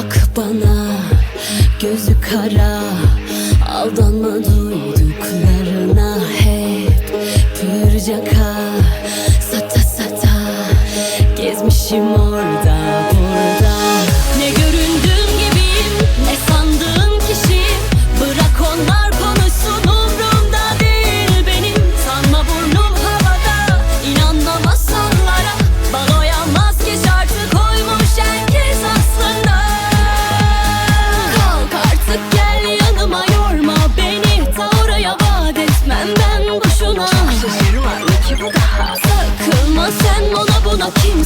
Bak bana gözü kara. Aldanma duyduklarına hep Pırcaka sata sata Gezmişim orada. não tinha um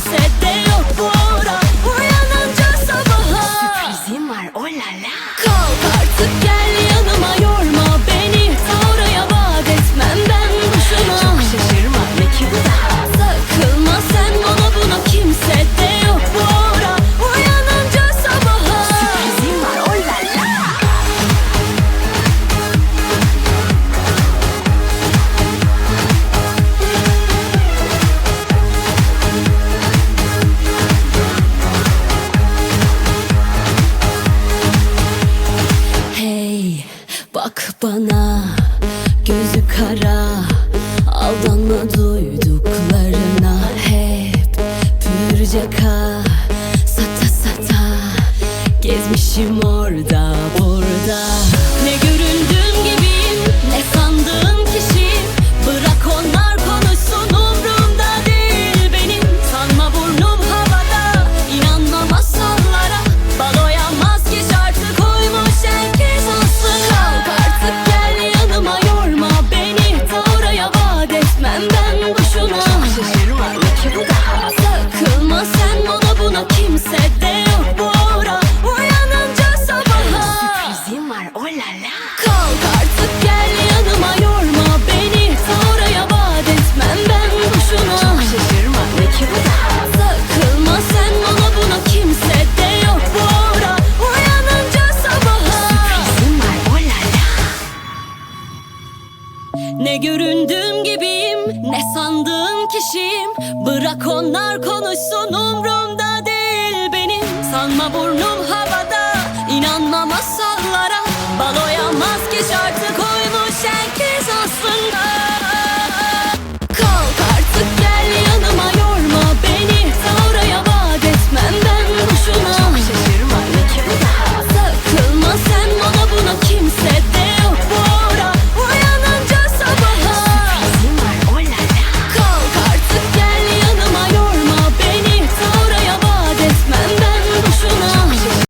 bana Gözü kara Aldanma duyduklarına Hep pürcaka Sata sata Gezmişim orada burada. Ne göründüğüm gibiyim ne sandığım kişiyim. Bırak onlar konuşsun umrumda değil benim. Sanma burnum